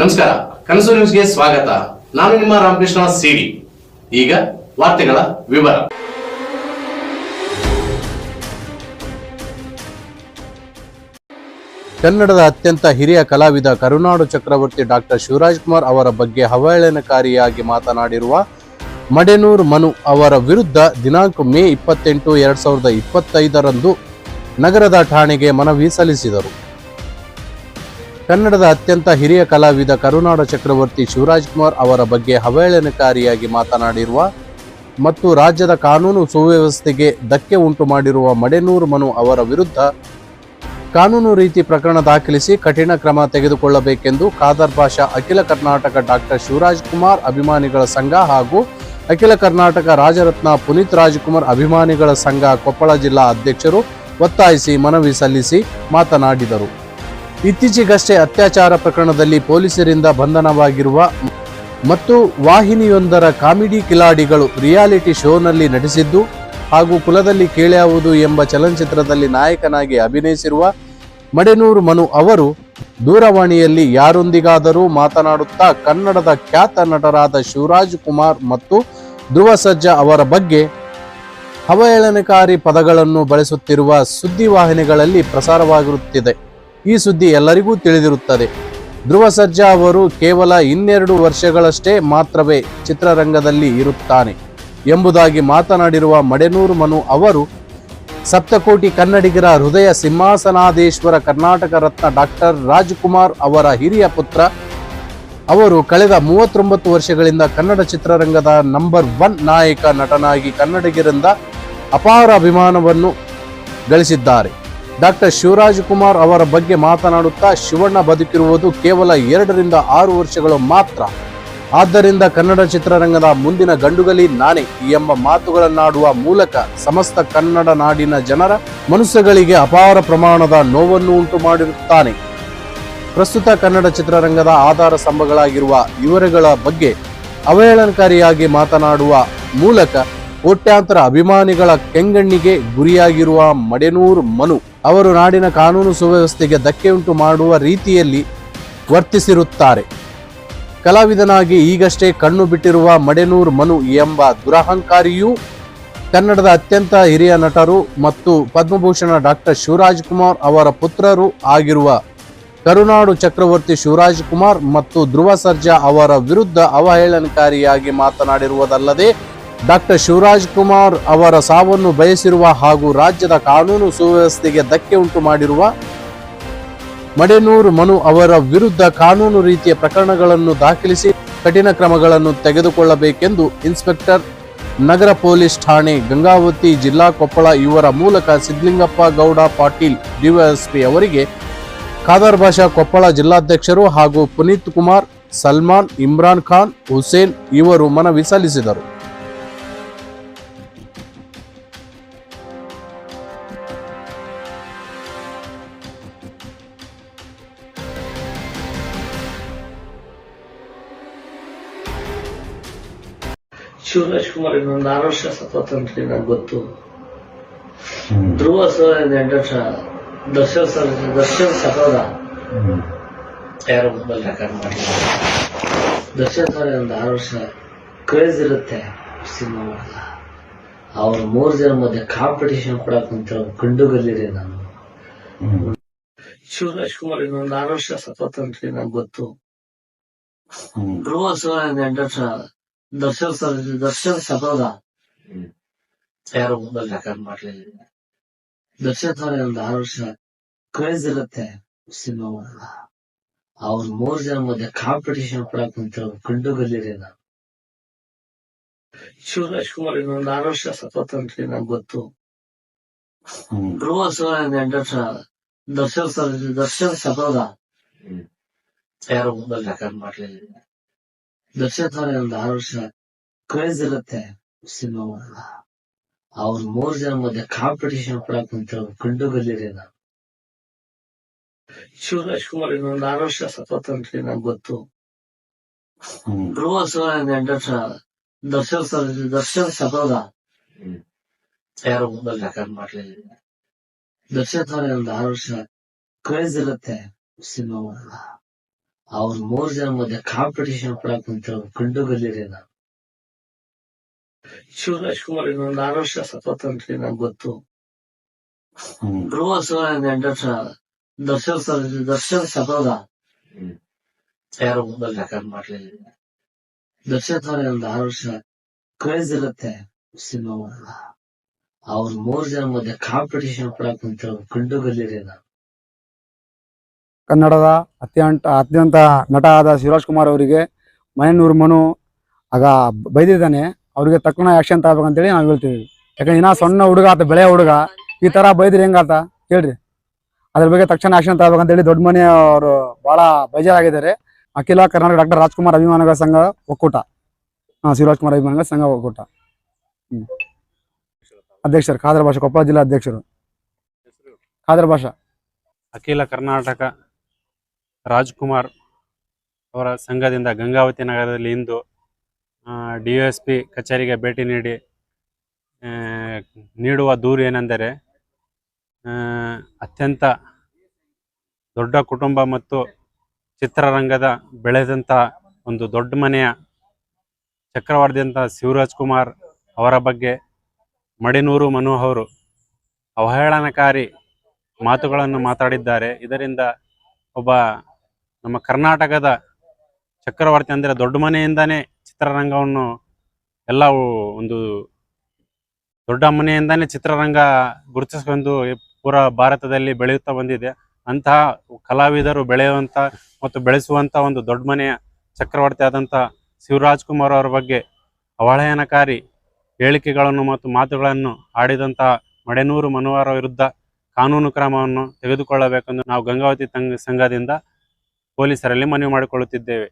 ನಮಸ್ಕಾರ, ಕನಸು ನ್ಯೂಸ್ಗೆ ಸ್ವಾಗತ. ನಾನು ನಿಮ್ಮ ರಾಮಕೃಷ್ಣ ಸಿಡಿ. ಈಗ ವಾರ್ತೆಗಳ ವಿವರ. ಕನ್ನಡದ ಅತ್ಯಂತ ಹಿರಿಯ ಕಲಾವಿದ ಕರುನಾಡು ಚಕ್ರವರ್ತಿ ಡಾಕ್ಟರ್ ಶಿವರಾಜ್ ಕುಮಾರ್ ಅವರ ಬಗ್ಗೆ ಅವಹೇಳನಕಾರಿಯಾಗಿ ಮಾತನಾಡಿರುವ ಮಡೆನೂರ್ ಮನು ಅವರ ವಿರುದ್ಧ ದಿನಾಂಕ ಮೇ ಇಪ್ಪತ್ತೆಂಟು, ಎರಡ್ ಸಾವಿರದ ಇಪ್ಪತ್ತೈದರಂದು ನಗರದ ಠಾಣೆಗೆ ಮನವಿ ಸಲ್ಲಿಸಿದರು. ಕನ್ನಡದ ಅತ್ಯಂತ ಹಿರಿಯ ಕಲಾವಿದ ಕರುನಾಡ ಚಕ್ರವರ್ತಿ ಶಿವರಾಜ್ಕುಮಾರ್ ಅವರ ಬಗ್ಗೆ ಅವಹೇಳನಕಾರಿಯಾಗಿ ಮಾತನಾಡಿರುವ ಮತ್ತು ರಾಜ್ಯದ ಕಾನೂನು ಸುವ್ಯವಸ್ಥೆಗೆ ಧಕ್ಕೆ ಉಂಟು ಮಾಡಿರುವ ಮಡೆನೂರು ಮನು ಅವರ ವಿರುದ್ಧ ಕಾನೂನು ರೀತಿ ಪ್ರಕರಣ ದಾಖಲಿಸಿ ಕಠಿಣ ಕ್ರಮ ತೆಗೆದುಕೊಳ್ಳಬೇಕೆಂದು ಖಾದರ್ ಭಾಷಾ ಅಖಿಲ ಕರ್ನಾಟಕ ಡಾಕ್ಟರ್ ಶಿವರಾಜ್ಕುಮಾರ್ ಅಭಿಮಾನಿಗಳ ಸಂಘ ಹಾಗೂ ಅಖಿಲ ಕರ್ನಾಟಕ ರಾಜರತ್ನ ಪುನೀತ್ ರಾಜ್ಕುಮಾರ್ ಅಭಿಮಾನಿಗಳ ಸಂಘ ಕೊಪ್ಪಳ ಜಿಲ್ಲಾ ಅಧ್ಯಕ್ಷರು ಒತ್ತಾಯಿಸಿ ಮನವಿ ಸಲ್ಲಿಸಿ ಮಾತನಾಡಿದರು. ಇತ್ತೀಚೆಗಷ್ಟೇ ಅತ್ಯಾಚಾರ ಪ್ರಕರಣದಲ್ಲಿ ಪೊಲೀಸರಿಂದ ಬಂಧನವಾಗಿರುವ ಮತ್ತು ವಾಹಿನಿಯೊಂದರ ಕಾಮಿಡಿ ಕಿಲಾಡಿಗಳು ರಿಯಾಲಿಟಿ ಶೋನಲ್ಲಿ ನಟಿಸಿದ್ದು ಹಾಗೂ ಕುಲದಲ್ಲಿ ಕೇಳ್ಯಾವುದು ಎಂಬ ಚಲನಚಿತ್ರದಲ್ಲಿ ನಾಯಕನಾಗಿ ಅಭಿನಯಿಸಿರುವ ಮಡೆನೂರು ಮನು ಅವರು ದೂರವಾಣಿಯಲ್ಲಿ ಯಾರೊಂದಿಗಾದರೂ ಮಾತನಾಡುತ್ತಾ ಕನ್ನಡದ ಖ್ಯಾತ ನಟರಾದ ಶಿವರಾಜ್ ಕುಮಾರ್ ಮತ್ತು ಧ್ರುವ ಸಜ್ಜಾ ಅವರ ಬಗ್ಗೆ ಅವಹೇಳನಕಾರಿ ಪದಗಳನ್ನು ಬಳಸುತ್ತಿರುವ ಸುದ್ದಿವಾಹಿನಿಗಳಲ್ಲಿ ಪ್ರಸಾರವಾಗಿರುತ್ತಿದೆ ಈ ಸುದ್ದಿ ಎಲ್ಲರಿಗೂ ತಿಳಿದಿರುತ್ತದೆ. ಧ್ರುವ ಸರ್ಜಾ ಅವರು ಕೇವಲ ಇನ್ನೆರಡು ವರ್ಷಗಳಷ್ಟೇ ಮಾತ್ರವೇ ಚಿತ್ರರಂಗದಲ್ಲಿ ಇರುತ್ತಾನೆ ಎಂಬುದಾಗಿ ಮಾತನಾಡಿರುವ ಮಡೆನೂರು ಮನು ಅವರು, ಸಪ್ತಕೋಟಿ ಕನ್ನಡಿಗರ ಹೃದಯ ಸಿಂಹಾಸನಾದೇಶ್ವರ ಕರ್ನಾಟಕ ರತ್ನ ಡಾಕ್ಟರ್ ರಾಜ್ಕುಮಾರ್ ಅವರ ಹಿರಿಯ ಪುತ್ರ. ಅವರು ಕಳೆದ ಮೂವತ್ತೊಂಬತ್ತು ವರ್ಷಗಳಿಂದ ಕನ್ನಡ ಚಿತ್ರರಂಗದ ನಂಬರ್ ಒನ್ ನಾಯಕ ನಟನಾಗಿ ಕನ್ನಡಿಗರಿಂದ ಅಪಾರ ಅಭಿಮಾನವನ್ನು ಗಳಿಸಿದ್ದಾರೆ. ಡಾಕ್ಟರ್ ಶಿವರಾಜ್ ಕುಮಾರ್ ಅವರ ಬಗ್ಗೆ ಮಾತನಾಡುತ್ತಾ ಶಿವಣ್ಣ ಬದುಕಿರುವುದು ಕೇವಲ ಎರಡರಿಂದ ಆರು ವರ್ಷಗಳು ಮಾತ್ರ. ಆದ್ದರಿಂದ ಕನ್ನಡ ಚಿತ್ರರಂಗದ ಮುಂದಿನ ಗಂಡುಗಲಿ ನಾನೇ ಎಂಬ ಮಾತುಗಳನ್ನಾಡುವ ಮೂಲಕ ಸಮಸ್ತ ಕನ್ನಡ ನಾಡಿನ ಜನರ ಮನಸ್ಸುಗಳಿಗೆ ಅಪಾರ ಪ್ರಮಾಣದ ನೋವನ್ನು ಉಂಟು ಮಾಡಿರುತ್ತಾನೆ. ಪ್ರಸ್ತುತ ಕನ್ನಡ ಚಿತ್ರರಂಗದ ಆಧಾರ ಸ್ತಂಭಗಳಾಗಿರುವ ಇವರುಗಳ ಬಗ್ಗೆ ಅವಹೇಳನಕಾರಿಯಾಗಿ ಮಾತನಾಡುವ ಮೂಲಕ ಕೋಟ್ಯಾಂತರ ಅಭಿಮಾನಿಗಳ ಕೆಂಗಣ್ಣಿಗೆ ಗುರಿಯಾಗಿರುವ ಮಡೆನೂರ್ ಮನು. ಅವರು ನಾಡಿನ ಕಾನೂನು ಸುವ್ಯವಸ್ಥೆಗೆ ಧಕ್ಕೆಯುಂಟು ಮಾಡುವ ರೀತಿಯಲ್ಲಿ ವರ್ತಿಸಿರುತ್ತಾರೆ. ಕಲಾವಿದನಾಗಿ ಈಗಷ್ಟೇ ಕಣ್ಣು ಬಿಟ್ಟಿರುವ ಮಡೆನೂರ್ ಮನು ಎಂಬ ದುರಹಂಕಾರಿಯೂ ಕನ್ನಡದ ಅತ್ಯಂತ ಹಿರಿಯ ನಟರು ಮತ್ತು ಪದ್ಮಭೂಷಣ ಡಾಕ್ಟರ್ ಶಿವರಾಜ್ ಕುಮಾರ್ ಅವರ ಪುತ್ರರು ಆಗಿರುವ ಕರುನಾಡು ಚಕ್ರವರ್ತಿ ಶಿವರಾಜ್ ಕುಮಾರ್ ಮತ್ತು ಧ್ರುವ ಸರ್ಜಾ ಅವರ ವಿರುದ್ಧ ಅವಹೇಳನಕಾರಿಯಾಗಿ ಮಾತನಾಡಿರುವುದಲ್ಲದೆ ಡಾಕ್ಟರ್ ಶಿವರಾಜ್ ಕುಮಾರ್ ಅವರ ಸಾವನ್ನು ಬಯಸಿರುವ ಹಾಗೂ ರಾಜ್ಯದ ಕಾನೂನು ಸುವ್ಯವಸ್ಥೆಗೆ ಧಕ್ಕೆ ಉಂಟು ಮಾಡಿರುವ ಮಡೆನೂರು ಮನು ಅವರ ವಿರುದ್ಧ ಕಾನೂನು ರೀತಿಯ ಪ್ರಕರಣಗಳನ್ನು ದಾಖಲಿಸಿ ಕಠಿಣ ಕ್ರಮಗಳನ್ನು ತೆಗೆದುಕೊಳ್ಳಬೇಕೆಂದು ಇನ್ಸ್ಪೆಕ್ಟರ್ ನಗರ ಪೊಲೀಸ್ ಠಾಣೆ ಗಂಗಾವತಿ ಜಿಲ್ಲಾ ಕೊಪ್ಪಳ ಇವರ ಮೂಲಕ ಸಿದ್ಲಿಂಗಪ್ಪ ಗೌಡ ಪಾಟೀಲ್ ಡಿವೈಎಸ್ಪಿ ಅವರಿಗೆ ಖಾದರ್ ಭಾಷಾ ಕೊಪ್ಪಳ ಜಿಲ್ಲಾಧ್ಯಕ್ಷರು ಹಾಗೂ ಪುನೀತ್ ಕುಮಾರ್, ಸಲ್ಮಾನ್, ಇಮ್ರಾನ್ ಖಾನ್, ಹುಸೇನ್ ಇವರು ಮನವಿ ಸಲ್ಲಿಸಿದರು. ಶಿವರಾಜ್ ಕುಮಾರ್ ಇನ್ನೊಂದು ಆರು ವರ್ಷ ಸತತಂತ್ರಿ ನಂಗೆ ಗೊತ್ತು. ಧ್ರುವ ಸರ್ ಎಂಟು ವರ್ಷ. ದರ್ಶನ್ ಸರ್ ದರ್ಶನ್ ಸಹೋದ ಯಾರು ಮೊಬೈಲ್ ರೆಕಾರ್ಡ್ ಮಾಡಿ ದರ್ಶನ್ ಸರ್ ಒಂದು ಆರು ವರ್ಷ. ಕ್ರೇಜ್ ಇರುತ್ತೆ ಸಿನಿಮಾ ಮಾಡಲ್ಲ ಅವ್ರ ಮೂರು ಜನ ಮಧ್ಯೆ ಕಾಂಪಿಟೇಷನ್ ಕೊಡಕ್ ಅಂತ ಗಂಡುಗಲ್ಲಿರಿ ನಾನು. ಶಿವರಾಜ್ ಕುಮಾರ್ ಇನ್ನೊಂದು ಆರು ವರ್ಷ ಸತತಂತ್ರಿ ನಂಗೆ ಗೊತ್ತು. ಧ್ರುವ ಸರ್ ಎಂಟು ವರ್ಷ. ದರ್ಶನ್ ಸರ್ ದರ್ಶನ್ ಸತೋದ ಯಾರು ಮೊಬೈಲ್ ರೆಕಾರ್ಡ್ ಮಾಡ್ಲಿಲ್ಲ. ದರ್ಶನ್ ಸರ್ ಒಂದು ಆರು ವರ್ಷ ಕ್ರೇಜ್ ಇರುತ್ತೆ ಸಿನಿಮಾ ಅವ್ರ ಮೂರ್ ಜನ ಮಧ್ಯೆ ಕಾಂಪಿಟೇಷನ್ ಕೊಡಕ್ ಅಂತ ಗಂಡುಗಲ್ಲಿರಿ ನಾನು. ಶಿವರಾಜ್ ಕುಮಾರ್ ಇನ್ನೊಂದು ಆರು ವರ್ಷ ಸತತಂತ್ರಿ ನಂಗೆ ಗೊತ್ತು. ಧ್ರುವ ಸರ್ ಎಂಟು ವರ್ಷ ದರ್ಶನ್ ಸರ್ ದರ್ಶನ್ ಸತೋದ ಯಾರು ಮೊಬೈಲ್ ರೆಕಾರ್ಡ್ ಮಾಡ್ಲಿಲ್ಲ. ದರ್ಶನ್ ಒಂದು ಆರು ವರ್ಷ ಕ್ರೇಜ್ ಇರುತ್ತೆ ಸಿನಿಮಾ ಅವ್ರ ಮೂರ್ ಜನ ಮಧ್ಯೆ ಕಾಂಪಿಟಿಷನ್ ಕೊಡಕ್ ಅಂತ ಗಂಡುಗಲ್ಲಿರಿ ನಾನು. ಶಿವರಾಜ್ ಕುಮಾರ್ ಇನ್ನೊಂದು ಆರು ವರ್ಷ ಸತತಂತ್ರಿ ನಂಗೆ ಗೊತ್ತು. ಧ್ರುವ ಸರ್ ಎಂಟು ವರ್ಷ ದರ್ಶನ್ ಸರ್ ದರ್ಶನ್ ಸತೋದ ಯಾರು ಮುಂದಲ್ಲಿ ರೆಕಾರ್ಡ್ ಮಾಡ್ಲಿಲ್ಲ. ದರ್ಶನ್ ಸರ್ ಒಂದು ಆರು ವರ್ಷ ಕ್ರೇಜ್ ಇರುತ್ತೆ ಸಿನಿಮಾ ಅವ್ರ ಮೂರ್ ಜನ ಮಧ್ಯೆ ಕಾಂಪಿಟೇಷನ್ ಕೊಡಕ್ ಕುಂತ ಕಂಡುಗಲ್ಲಿರಿ ನಾನು ಶಿವರಾಜ್ ಕುಮಾರ್ ಇನ್ನೊಂದು ಆರು ವರ್ಷ ಸತತನ್ರಿ ನಂಗೆ ಗೊತ್ತು. ಧ್ರುವ ದರ್ಶನ್ ಸರ್ ದರ್ಶನ್ ಸತೋದ ಯಾರು ಮೊಬೈಲ್ ರೆಕಾರ್ಡ್ ಮಾಡ್ಲಿಲ್ಲ. ದರ್ಶನ್ ಸರ್ ಒಂದು ಆರು ವರ್ಷ ಕ್ರೇಜ್ ಇರುತ್ತೆ ಸಿನಿಮಾ ಅವ್ರ ಮೂರ್ ಜನ ಮಧ್ಯೆ ಕಾಂಪಿಟೇಷನ್ ಕೊಡಕ್ ಕುಂತ ಕಂಡುಗಲ್ಲಿರಿ ನಾನು ಕನ್ನಡದ ಅತ್ಯಂತ ಅತ್ಯಂತ ನಟ ಆದ ಶಿವರಾಜ್ ಕುಮಾರ್ ಅವರಿಗೆ ಮನೆಯೂರು ಮನು, ಆಗ ಬೈದಿದ್ದಾನೆ. ಅವರಿಗೆ ತಕ್ಷಣ ಆಕ್ಷನ್ ತಗೋಬೇಕಂತೇಳಿ ನಾವು ಹೇಳ್ತೀವಿ ಯಾಕಂದ್ರೆ ಇನ್ನೂ ಸಣ್ಣ ಹುಡುಗ ಆತ, ಬೆಳೆಯ ಹುಡುಗ. ಈ ತರ ಬೈದ್ರಿ ಹೆಂಗಾತ ಹೇಳ್ರಿ. ಅದ್ರ ಬಗ್ಗೆ ತಕ್ಷಣ ಆಕ್ಷನ್ ತಗೋಬೇಕಂತೇಳಿ ದೊಡ್ಡ ಮನೆ ಅವರು ಬಹಳ ಬೇಜಾರಾಗಿದ್ದಾರೆ. ಅಖಿಲ ಕರ್ನಾಟಕ ಡಾಕ್ಟರ್ ರಾಜ್ಕುಮಾರ್ ಅಭಿಮಾನಗಳ ಸಂಘ ಒಕ್ಕೂಟ. ಶಿವರಾಜ್ ಕುಮಾರ್ ಅಭಿಮಾನಗಳ ಸಂಘ ಒಕ್ಕೂಟ. ಅಧ್ಯಕ್ಷರು, ಖಾದರ್ ಭಾಷಾ, ಕೊಪ್ಪಳ ಜಿಲ್ಲಾ ಅಧ್ಯಕ್ಷರು. ಖಾದರ್ ಭಾಷಾ. ಅಖಿಲ ಕರ್ನಾಟಕ ರಾಜ್ಕುಮಾರ್ ಅವರ ಸಂಘದಿಂದ ಗಂಗಾವತಿ ನಗರದಲ್ಲಿ ಇಂದು ಡಿ ಎಸ್ ಪಿ ಕಚೇರಿಗೆ ಭೇಟಿ ನೀಡಿ ನೀಡುವ ದೂರು ಏನೆಂದರೆ ಅತ್ಯಂತ ದೊಡ್ಡ ಕುಟುಂಬ ಮತ್ತು ಚಿತ್ರರಂಗದ ಬೆಳೆದಂಥ ಒಂದು ದೊಡ್ಡ ಮನೆಯ ಚಕ್ರವರ್ತಿಯಂಥ ಶಿವರಾಜ್ ಕುಮಾರ್ ಅವರ ಬಗ್ಗೆ ಮಡಿನೂರು ಮನು ಅವರು ಅವಹೇಳನಕಾರಿ ಮಾತುಗಳನ್ನು ಮಾತಾಡಿದ್ದಾರೆ. ಇದರಿಂದ ಒಬ್ಬ ನಮ್ಮ ಕರ್ನಾಟಕದ ಚಕ್ರವರ್ತಿ ಅಂದರೆ ದೊಡ್ಡ ಮನೆಯಿಂದನೇ ಚಿತ್ರರಂಗವನ್ನು ಎಲ್ಲ ಒಂದು ದೊಡ್ಡ ಮನೆಯಿಂದನೇ ಚಿತ್ರರಂಗ ಗುರುತಿಸ್ಕೊಂಡು ಪೂರ ಭಾರತದಲ್ಲಿ ಬೆಳೆಯುತ್ತಾ ಬಂದಿದೆ. ಅಂತಹ ಕಲಾವಿದರು ಬೆಳೆಯುವಂಥ ಮತ್ತು ಬೆಳೆಸುವಂಥ ಒಂದು ದೊಡ್ಡ ಮನೆಯ ಚಕ್ರವರ್ತಿ ಆದಂಥ ಶಿವರಾಜ್ ಕುಮಾರ್ ಅವರ ಬಗ್ಗೆ ಅವಳಯನಕಾರಿ ಹೇಳಿಕೆಗಳನ್ನು ಮತ್ತು ಮಾತುಗಳನ್ನು ಆಡಿದಂತಹ ಮಡೆನೂರು ಮನುವಾರ ವಿರುದ್ಧ ಕಾನೂನು ಕ್ರಮವನ್ನು ತೆಗೆದುಕೊಳ್ಳಬೇಕೆಂದು ನಾವು ಗಂಗಾವತಿ ತಂಗ ಸಂಘದಿಂದ ಪೊಲೀಸರಲ್ಲಿ ಮನವಿ ಮಾಡಿಕೊಳ್ಳುತ್ತಿದ್ದೇವೆ.